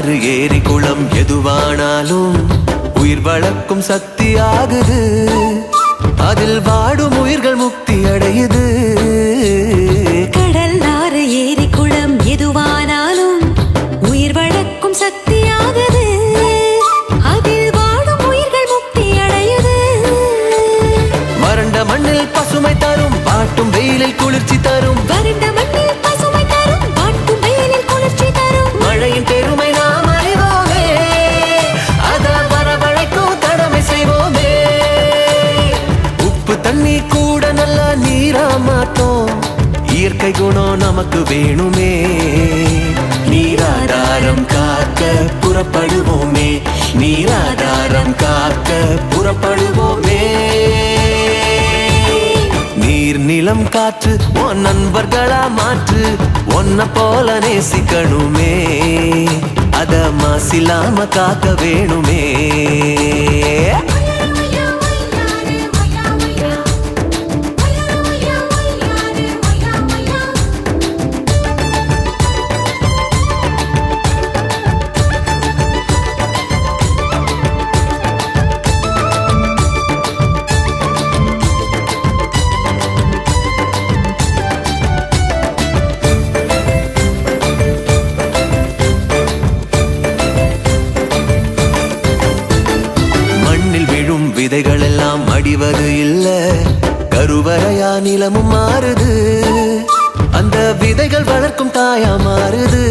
ஆறு ஏரி குளம் எதுவானாலும் உயிர் வளர்க்கும் சக்தி ஆகுது. அதில் வாடும் உயிர்கள் முக்தி இயற்கை குணம் நமக்கு வேணுமே. நீராதாரம் காக்க புறப்படுவோமே. நீராதாரம் காக்க புறப்படுவோமே. நீர் நிலம் காற்று உன் நண்பர்களா மாற்று உன்னை போல நேசிக்கணுமே. அத மாசில்லாம காக்க வேணுமே. விதைகள் எல்லாம் அடிவது இல்ல. கருவறையா நிலமும் மாறுது. அந்த விதைகள் வளர்க்கும் தாயா மாறுது.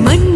மண்ணு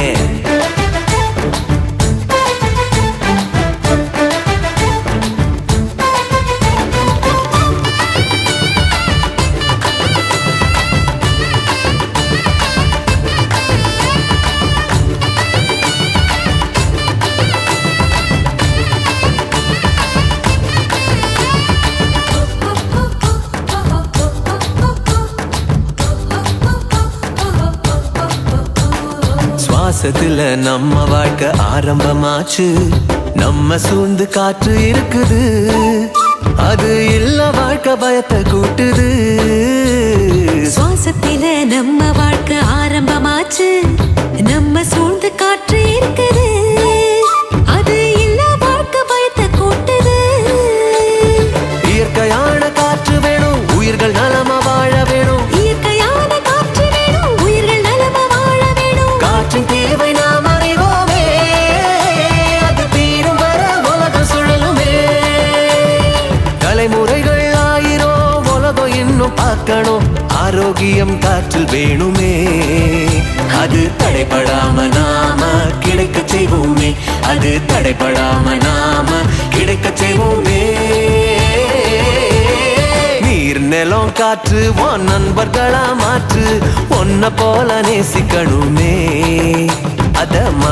மாசத்துல நம்ம வாழ்க்கை ஆரம்பமாச்சு. நம்ம சூழ்ந்து காற்று இருக்குது. அது இல்ல வாழ்க்கை பயத்தை கூட்டுது. சுவாசத்தில நம்ம வாழ்க்கை ஆரம்பமாச்சு. நம்ம சூழ்ந்து காற்று பார்க்கணும். ஆரோக்கியம் காற்றில் வேணுமே. அது தடைப்படாம நாம கிடைக்க செய்வோமே. அது தடைப்படாம நாம கிடைக்க செய்வோமே. நீர் நிலம் காற்று உன் நண்பர்களா மாற்று. ஒன்ன போல நேசிக்கணுமே.